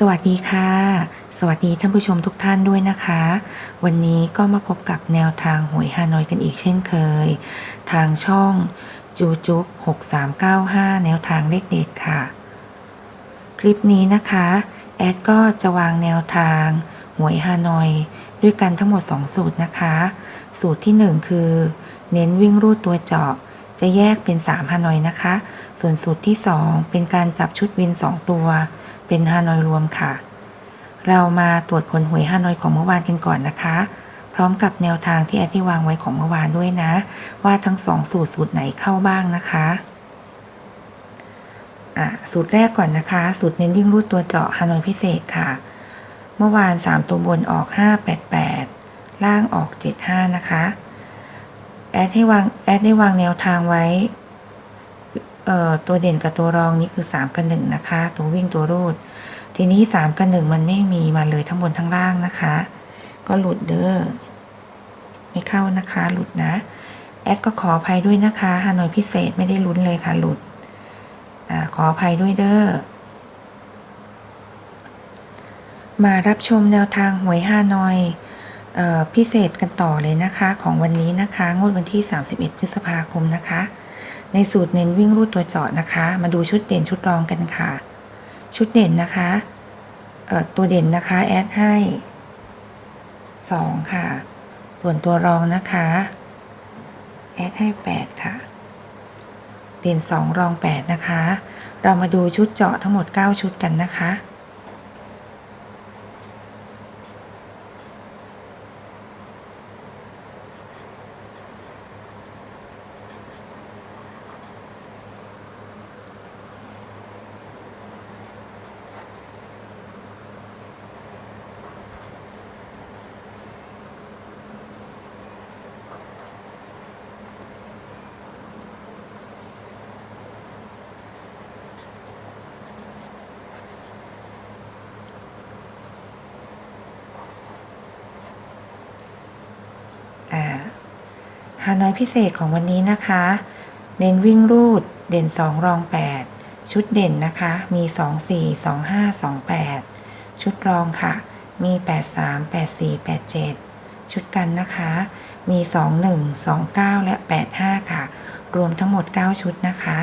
สวัสดีค่ะ สวัสดีท่านผู้ชมทุกท่านด้วยนะคะ วันนี้ก็มาพบกับแนวทางหวยฮานอยกันอีกเช่นเคย ทางช่องจูจุ๊บ6395 แนวทางเลขเด็ดค่ะ คลิปนี้นะคะ แอดก็จะวางแนวทางหวยฮานอย ด้วยกันทั้งหมด 2 สูตรนะคะ สูตรที่ 1 คือ เน้นวิ่งรูดตัวเจาะจะแยกเป็น3ฮานอยนะคะ ส่วนสูตรที่ 2 เป็นการจับชุดวิน 2 ตัว เป็นฮานอยรวมค่ะ เรามาตรวจผลหวยฮานอยของเมื่อวานกันก่อนนะคะ พร้อมกับแนวทางที่แอดที่วางไว้ของเมื่อวานด้วยนะ ว่าทั้งสองสูตรสูตรไหนเข้าบ้างนะคะอะสูตรแรกก่อนนะคะ สูตรเน้นวิ่งรูดตัวเจาะฮานอยพิเศษค่ะ เมื่อวาน 3 ตัวบนออก 588 ล่างออก 75 นะคะแอดให้วางแอดได้วางแนวทางไว้ ตัวเด่นกับตัวรองนี่คือ 3 กับ 1 นะคะ ตัววิ่งตัวรูด ทีนี้ 3 กับ 1 มันไม่มีมาเลยทั้งบนทั้งล่างนะคะ ก็หลุดเด้อไม่เข้านะคะหลุดนะ แอดก็ขออภัยด้วยนะคะฮานอยพิเศษไม่ได้ลุ้นเลยค่ะหลุดอขออภัยด้วยเด้อมารับชมแนวทางหวยฮานอยออพิเศษกันต่อเลยนะคะ ของวันนี้นะคะ งวดวันที่ 31 พฤษภาคมนะคะ ในสูตรเน้นวิ่งรูดตัวเจาะนะคะ มาดูชุดเด่นชุดรองกันค่ะ ชุดเด่นนะคะเอ่อตัวเด่นนะคะแอดให้ 2 ค่ะ ส่วนตัวรองนะคะแอดให้ 8 ค่ะ เด่น 2 รอง 8 นะคะ เรามาดูชุดเจาะทั้งหมด 9 ชุดกันนะคะาน้อยพิเศษของวันนี้นะคะ เน้นวิ่งรูดเด่น 2 รอง 8 ชุดเด่นนะคะ มี 2 4 2 5 2 8 ชุดรองค่ะ มี 8 3 8 4 8 7 ชุดกันนะคะ มี 2 1 2 9 และ 8 5 ค่ะ รวมทั้งหมด 9 ชุดนะคะ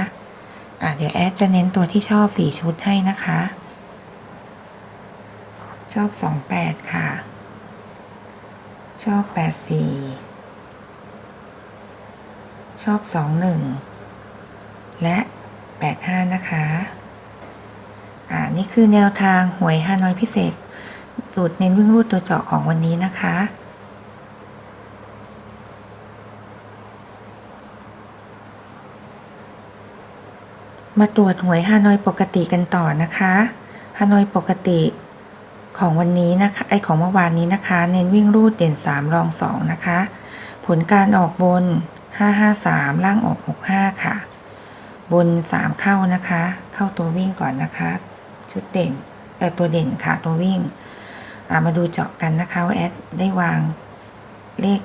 อะเดี๋ยวแอดจะเน้นตัวที่ชอบ 4 ชุดให้นะคะ ชอบ 2 8 ค่ะ ชอบ 84 ชอบ 21 และ 85 นะคะ อ่า นี่คือแนวทางหวยฮานอยพิเศษ สูตรเน้นวิ่งรูดตัวเจาะของวันนี้นะคะ มาตรวจหวยฮานอยปกติกันต่อนะคะฮานอยปกติของวันนี้นะคะไอของเมื่อวานนี้นะคะ เน้นวิ่งรูดเด่น 3 รอง 2 นะคะ ผลการออกบน 553 ล่างออก 65 ค่ะ บน 3 เข้านะคะ เข้าตัววิ่งก่อนนะคะ ชุดเด่นเออตัวเด่นค่ะตัววิ่งามาดูเจาะกันนะคะว่าแอดได้วางเลข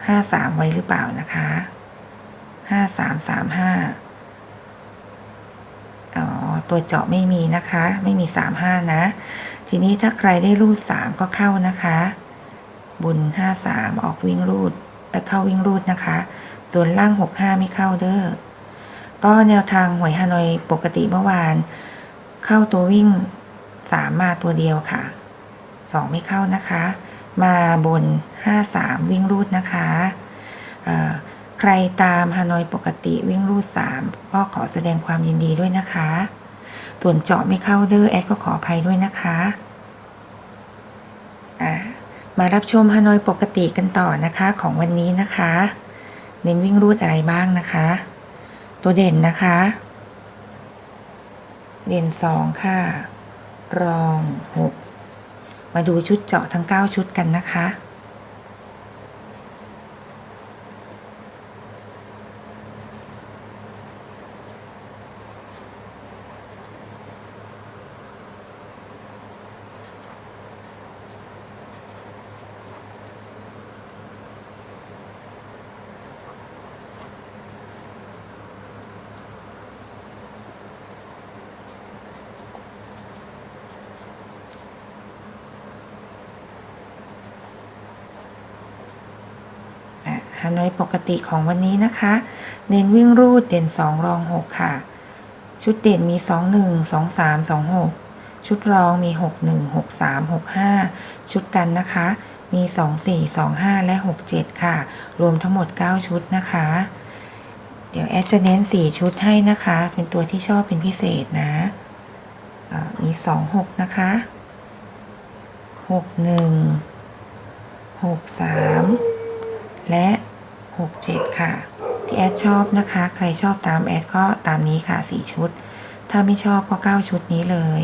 53 ไว้หรือเปล่านะคะ 5335อ๋อตัวเจาะไม่มีนะคะ ไม่มี 35 นะ ทีนี้ถ้าใครได้รูด 3 ก็เข้านะคะ บุญ 53 ออกวิ่งรูด เอ่อเข้าวิ่งรูดนะคะ ส่วนล่าง 65 ไม่เข้าเด้อ ก็แนวทางหวยฮานอยปกติเมื่อวาน เข้าตัววิ่ง 3 มาตัวเดียวค่ะ 2 ไม่เข้านะคะ มาบน 53 วิ่งรูดนะคะใครตามฮานอยปกติวิ่งรูด 3 ก็ขอแสดงความยินดีด้วยนะคะ ส่วนเจาะไม่เข้าเด้อแอดก็ขออภัยด้วยนะคะอ่า มารับชมฮานอยปกติกันต่อนะคะของวันนี้นะคะ เน้นวิ่งรูดอะไรบ้างนะคะ ตัวเด่นนะคะ เด่น 2 ค่ะ รอง 6 มาดูชุดเจาะทั้ง 9 ชุดกันนะคะานอยปกติของวันนี้นะคะ เน้นวิ่งรูดเด่น 2 รอง 6 ค่ะ ชุดเด่นมี 2 1 2 3 2 6 ชุดรองมี 6 1 6 3 6 5 ชุดกันนะคะ มี 2 4 2 5 และ 6 7 ค่ะ รวมทั้งหมด 9 ชุดนะคะ เดี๋ยวแอดจะเน้น 4 ชุดให้นะคะ เป็นตัวที่ชอบเป็นพิเศษนะมี 2 6 นะคะ 6 1 6 3 และ 6 7 ค่ะ ที่แอดชอบนะคะ ใครชอบตามแอดก็ตามนี้ค่ะ 4 ชุด ถ้าไม่ชอบก็ 9 ชุดนี้เลย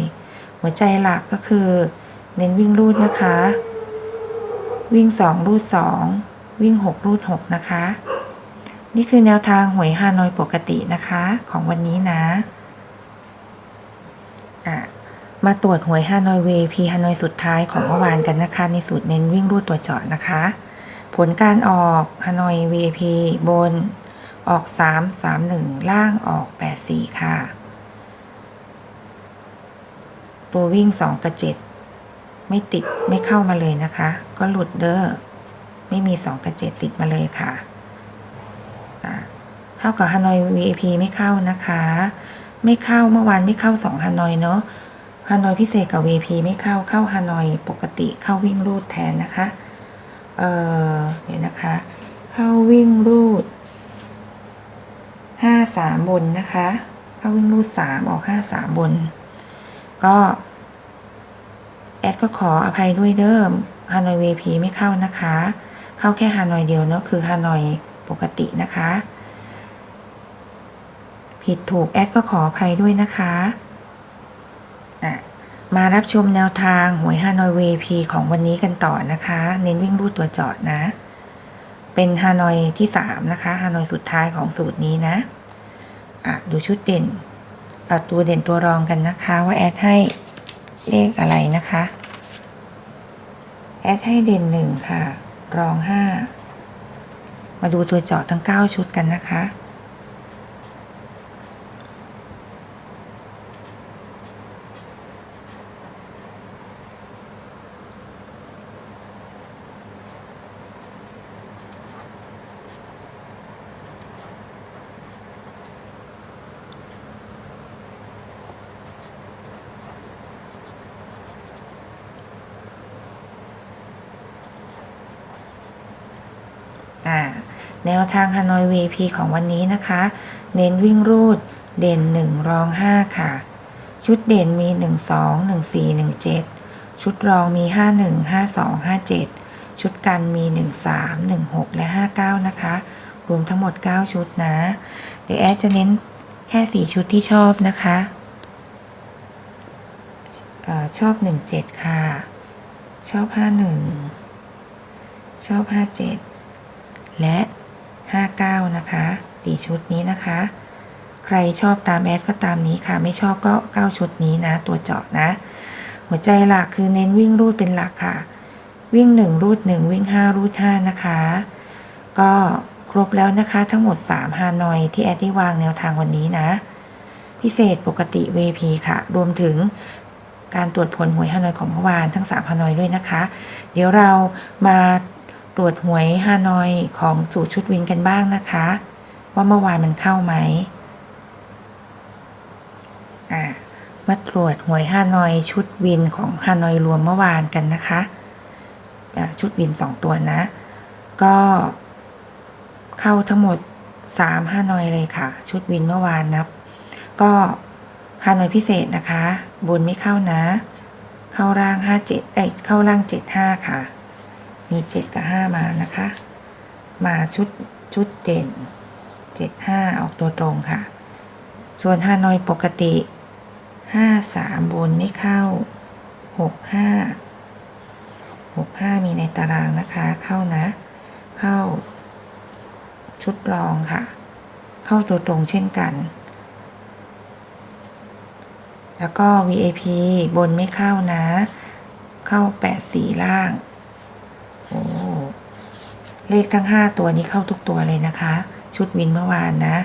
หัวใจหลักก็คือ เน้นวิ่งรูดนะคะ วิ่ง 2 รูด 2 วิ่ง 6 รูด 6 นะคะ นี่คือแนวทางหวยฮานอยปกตินะคะ ของวันนี้นะอะมาตรวจหวยฮานอยเวพีฮานอยสุดท้ายของเมื่อวานกันนะคะ ในสูตรเน้นวิ่งรูดตัวเจาะนะคะ ผลการออกฮานอย VIP บนออก 3 3 1 ล่างออก 8 4 ค่ะ ตัววิ่ง 2 กับ 7 ไม่ติดไม่เข้ามาเลยนะคะ ก็หลุดเด้อไม่มี 2 กับ 7 ติดมาเลยค่ะเท่ากับฮานอย VIP ไม่เข้านะคะ ไม่เข้าเมื่อวานไม่เข้า 2ฮานอยเนาะฮานอยพิเศษกับ VIP ไม่เข้าเข้าฮานอยปกติเข้าวิ่งรูดแทนนะคะ เออเดี๋ยวนะคะ เข้าวิ่งรูดห้าสามบนนะคะ เข้าวิ่งรูดสามออกห้าสามบน ก็แอดก็ขออภัยด้วยเดิมฮานอย VP ไม่เข้านะคะ เข้าแค่ฮานอยเดียวเนาะคือฮานอยปกตินะคะ ผิดถูกแอดก็ขออภัยด้วยนะคะ มารับชมแนวทางหวยฮานอย VP ของวันนี้กันต่อนะคะ เน้นวิ่งรูดตัวเจาะนะ เป็นฮานอยที่3นะคะฮานอยสุดท้ายของสูตรนี้นะอะดูชุดเด่นเอาตัวเด่นตัวรองกันนะคะ ว่าแอดให้เลขอะไรนะคะ แอดให้เด่นหนึ่งค่ะ รองห้ามาดูตัวเจาะทั้ง9ชุดกันนะคะ แนวทางฮานอย VP ของวันนี้นะคะ เน้นวิ่งรูดเด่น 1 รอง 5 ค่ะ ชุดเด่นมี 1 2 1 4 1 7 ชุดรองมี 5 1 5 2 5 7 ชุดกันมี 1 3 1 6 และ 5 9 นะคะ รวมทั้งหมด 9 ชุดนะ เดี๋ยวแอดจะเน้นแค่ 4 ชุดที่ชอบนะคะออชอบ 1 7 ค่ะ ชอบ 5 1 ชอบ 5 7 และ 59 นะคะตีชุดนี้นะคะ ใครชอบตามแอดก็ตามนี้ค่ะ ไม่ชอบก็ 9 ชุดนี้นะ ตัวเจาะนะ หัวใจหลักคือเน้นวิ่งรูดเป็นหลักค่ะ วิ่ง 1 รูด 1 วิ่ง 5 รูด 5 นะคะ ก็ครบแล้วนะคะทั้งหมด 3 ฮานอยที่แอดได้วางแนวทางวันนี้นะ พิเศษปกติ VP ค่ะ รวมถึงการตรวจผลหวยฮานอยของเมื่อวานทั้ง 3 ฮานอยด้วยนะคะ เดี๋ยวเรามา ตรวจหวยฮานอยของสูตรชุดวินกันบ้างนะคะ ว่าเมื่อวานมันเข้าไหมอ่ามาตรวจหวยฮานอยชุดวินของฮานอยรวมเมื่อวานกันนะคะชุดวินสองตัวนะ ก็เข้าทั้งหมด 3 ฮานอยเลยค่ะ ชุดวินเมื่อวานนับก็ฮานอยพิเศษนะคะ บนไม่เข้านะ เข้าล่าง 5 7เอ้ยเข้าล่าง 7 5 ค่ะ มี7กับ5มานะคะ มาชุดชุดเด่น7 5ออกตัวตรงค่ะ ส่วนฮานอยปกติ5 3บนไม่เข้า6 5 6 5มีในตารางนะคะ เข้านะ เข้า ชุดรองค่ะ เข้าตัวตรงเช่นกัน แล้วก็ VIP บนไม่เข้านะ เข้า8 4ล่าง เลขทั้ง 5 ตัวนี้เข้าทุกตัวเลยนะคะ ชุดวินเมื่อวานนะ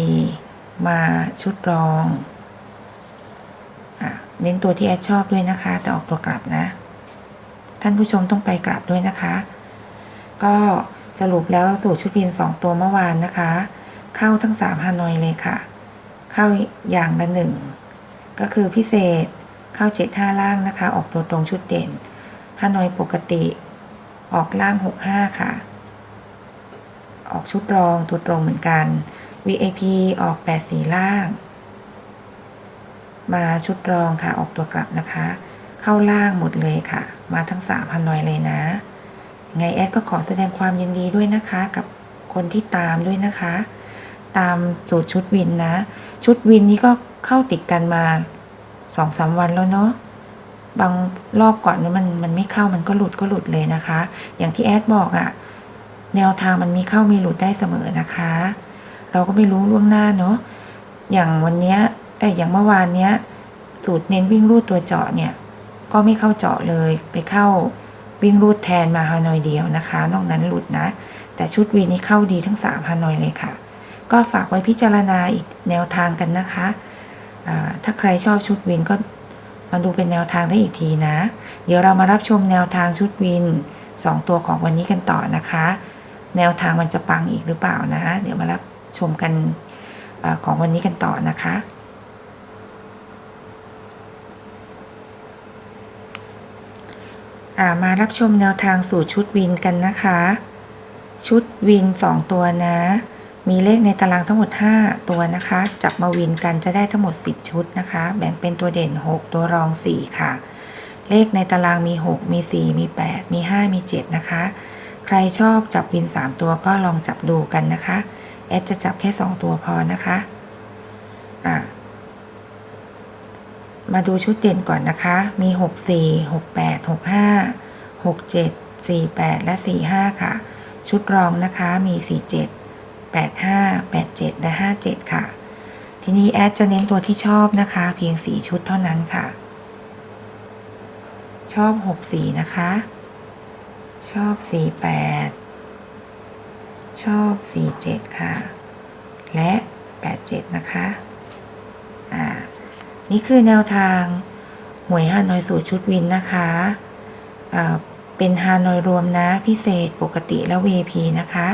84 มาชุดรองอเน้นตัวที่แอดชอบด้วยนะคะ แต่ออกตัวกลับนะ ท่านผู้ชมต้องไปกลับด้วยนะคะ ก็สรุปแล้วสูตรชุดวิน 2 ตัวเมื่อวานนะคะ เข้าทั้ง 3 ฮานอยเลยค่ะ เข้าอย่างละหนึ่งก็คือพิเศษเข้า 75 ล่างนะคะ ออกตัวตรงชุดเด่นฮานอยปกติ ออกล่าง 65 ค่ะ ออกชุดรองตัวตรงเหมือนกัน VIP ออก84ล่าง มาชุดรองค่ะ ออกตัวกลับนะคะ เข้าล่างหมดเลยค่ะ มาทั้ง3ฮานอยเลยนะ ยังไงแอดก็ขอแสดงความยินดีด้วยนะคะ กับคนที่ตามด้วยนะคะ ตามสูตรชุดวินนะ ชุดวินนี้ก็เข้าติดกันมาสองสามวันแล้วเนาะ บางรอบก่อนมันมันไม่เข้ามันก็หลุดก็หลุดเลยนะคะ อย่างที่แอดบอกอะแนวทางมันมีเข้ามีหลุดได้เสมอนะคะ เราก็ไม่รู้ล่วงหน้าเนาะอย่างวันเนี้ยเอ้ยอย่างเมื่อวานเนี้ย สูตรเน้นวิ่งรูดตัวเจาะเนี่ย ก็ไม่เข้าเจาะเลยไปเข้าวิ่งรูดแทนมาฮานอยเดียวนะคะ นอกนั้นหลุดนะ แต่ชุดวินนี้เข้าดีทั้ง3ฮานอยเลยค่ะ ก็ฝากไว้พิจารณาอีกแนวทางกันนะคะ ถ้าใครชอบชุดวินก็ มาดูเป็นแนวทางได้อีกทีนะ เดี๋ยวเรามารับชมแนวทางชุดวิน 2 ตัวของวันนี้กันต่อนะคะ แนวทางมันจะปังอีกหรือเปล่านะ เดี๋ยวมารับชมกันอของวันนี้กันต่อนะคะมารับชมแนวทางสู่ชุดวินกันนะคะ ชุดวิน 2 ตัวนะ มีเลขในตารางทั้งหมด 5 ตัวนะคะ จับมาวินกันจะได้ทั้งหมด 10 ชุดนะคะ แบ่งเป็นตัวเด่น 6 ตัวรอง 4 ค่ะ เลขในตารางมี 6 มี 4 มี 8 มี 5 มี 7 นะคะ ใครชอบจับวิน 3 ตัวก็ลองจับดูกันนะคะ แอดจะจับแค่ 2 ตัวพอนะคะอะมาดูชุดเด่นก่อนนะคะ มี 6 4 6 8 6 5 6 7 4 8 และ 4 5 ค่ะ ชุดรองนะคะ มี 4 8 5 8 7 และ 5 7 ค่ะ ทีนี้แอดจะเน้นตัวที่ชอบนะคะ เพียง 4 ชุดเท่านั้นค่ะ ชอบ 6 4 นะคะ ชอบ 4 8 ชอบ 4 7 ค่ะ และ 8 7 นะคะอ่านี่คือแนวทางหวยฮานอยสูตรชุดวินนะคะอ่าเป็นฮานอยรวมนะพิเศษปกติและ VP นะคะ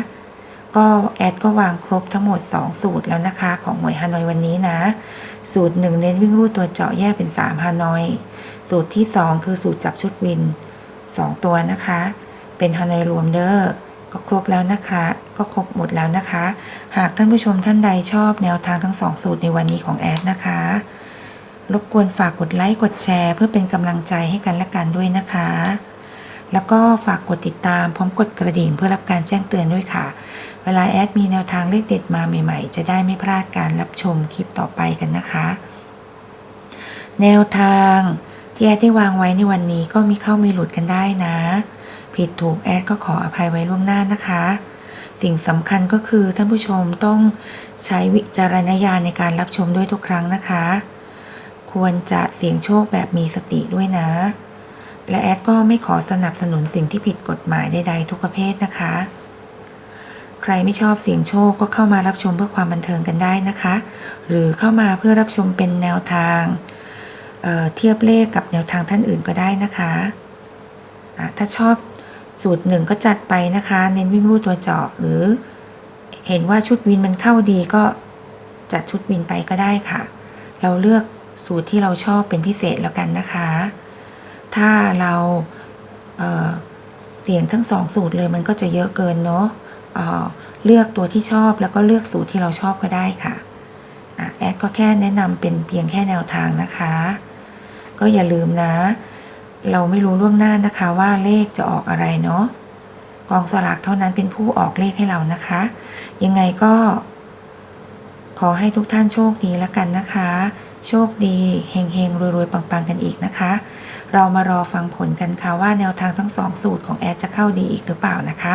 ก็แอดก็วางครบทั้งหมด 2 สูตรแล้วนะคะของหวยฮานอยวันนี้นะ สูตร 1 เน้นวิ่งรูดตัวเจาะแยกเป็น 3 ฮานอย สูตรที่ 2 คือสูตรจับชุดวิน 2 ตัวนะคะ เป็นฮานอยรวมเด้อก็ครบแล้วนะคะ ก็ครบหมดแล้วนะคะ หากท่านผู้ชมท่านใดชอบแนวทางทั้ง 2 สูตรในวันนี้ของแอดนะคะรบกวนฝากกดไลค์กดแชร์ เพื่อเป็นกำลังใจให้กันและกันด้วยนะคะ แล้วก็ฝากกดติดตามพร้อมกดกระดิ่งเพื่อรับการแจ้งเตือนด้วยค่ะ เวลาแอดมีแนวทางเลขเด็ดมาใหม่ๆ จะได้ไม่พลาดการรับชมคลิปต่อไปกันนะคะ แนวทางที่แอดได้วางไว้ในวันนี้ก็มีเข้ามีหลุดกันได้นะ ผิดถูกแอดก็ขออภัยไว้ล่วงหน้านะคะ สิ่งสำคัญก็คือท่านผู้ชมต้องใช้วิจารณญาณในการรับชมด้วยทุกครั้งนะคะ ควรจะเสี่ยงโชคแบบมีสติด้วยนะ และแอดก็ไม่ขอสนับสนุนสิ่งที่ผิดกฎหมายใดๆทุกประเภทนะคะ ใครไม่ชอบเสียงโชคก็เข้ามารับชมเพื่อความบันเทิงกันได้นะคะ หรือเข้ามาเพื่อรับชมเป็นแนวทางเเทียบเลขกับแนวทางท่านอื่นก็ได้นะคะะถ้าชอบสูตรหนึ่งก็จัดไปนะคะ เน้นวิ่งรูดตัวเจาะหรือ เห็นว่าชุดวินมันเข้าดีก็จัดชุดวินไปก็ได้ค่ะ เราเลือกสูตรที่เราชอบเป็นพิเศษแล้วกันนะคะ ถ้าเราเเสียงทั้งสองสูตรเลยมันก็จะเยอะเกินเนาะเเลือกตัวที่ชอบแล้วก็เลือกสูตรที่เราชอบก็ได้ค่ะอะแอดก็แค่แนะนำเป็นเพียงแค่แนวทางนะคะ ก็อย่าลืมนะ เราไม่รู้ล่วงหน้านะคะว่าเลขจะออกอะไรเนาะกองสลากเท่านั้นเป็นผู้ออกเลขให้เรานะคะ ยังไงก็ ขอให้ทุกท่านโชคดีแล้วกันนะคะ โชคดีเฮงเฮงรวยรวยปังปังกันอีกนะคะ เรามารอฟังผลกันค่ะว่าแนวทางทั้งสองสูตรของแอดจะเข้าดีอีกหรือเปล่านะคะ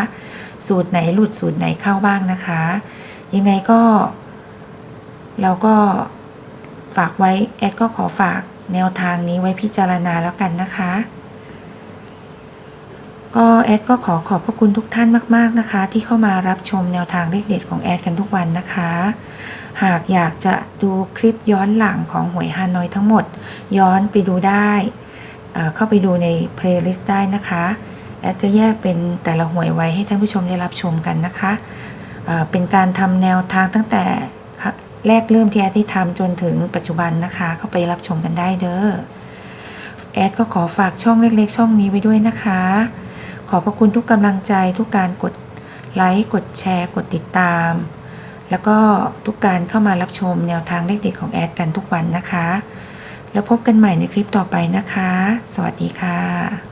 สูตรไหนหลุดสูตรไหนเข้าบ้างนะคะ ยังไงก็ เราก็ฝากไว้แอดก็ขอฝากแนวทางนี้ไว้พิจารณาแล้วกันนะคะ ก็แอดก็ขอขอบพระคุณทุกท่านมาก ๆนะคะ ที่เข้ามารับชมแนวทางเลขเด็ดของแอดกันทุกวันนะคะ หากอยากจะดูคลิปย้อนหลังของหวยฮานอยทั้งหมด ย้อนไปดูได้ เข้าไปดูในเพลย์ลิสต์ได้นะคะ แอดจะแยกเป็นแต่ละหวยไว้ให้ท่านผู้ชมได้รับชมกันนะคะเเป็นการทำแนวทางตั้งแต่แรกเริ่มที่แอดที่ทำจนถึงปัจจุบันนะคะ เข้าไปรับชมกันได้เด้อ แอดก็ขอฝากช่องเล็กๆ ช่องนี้ไว้ด้วยนะคะ ขอบพระคุณทุกกำลังใจทุกการกดไลค์กดแชร์ กดติดตาม แล้วก็ทุกการเข้ามารับชมแนวทางเลขเด็ดของแอดกันทุกวันนะคะ แล้วพบกันใหม่ในคลิปต่อไปนะคะ สวัสดีค่ะ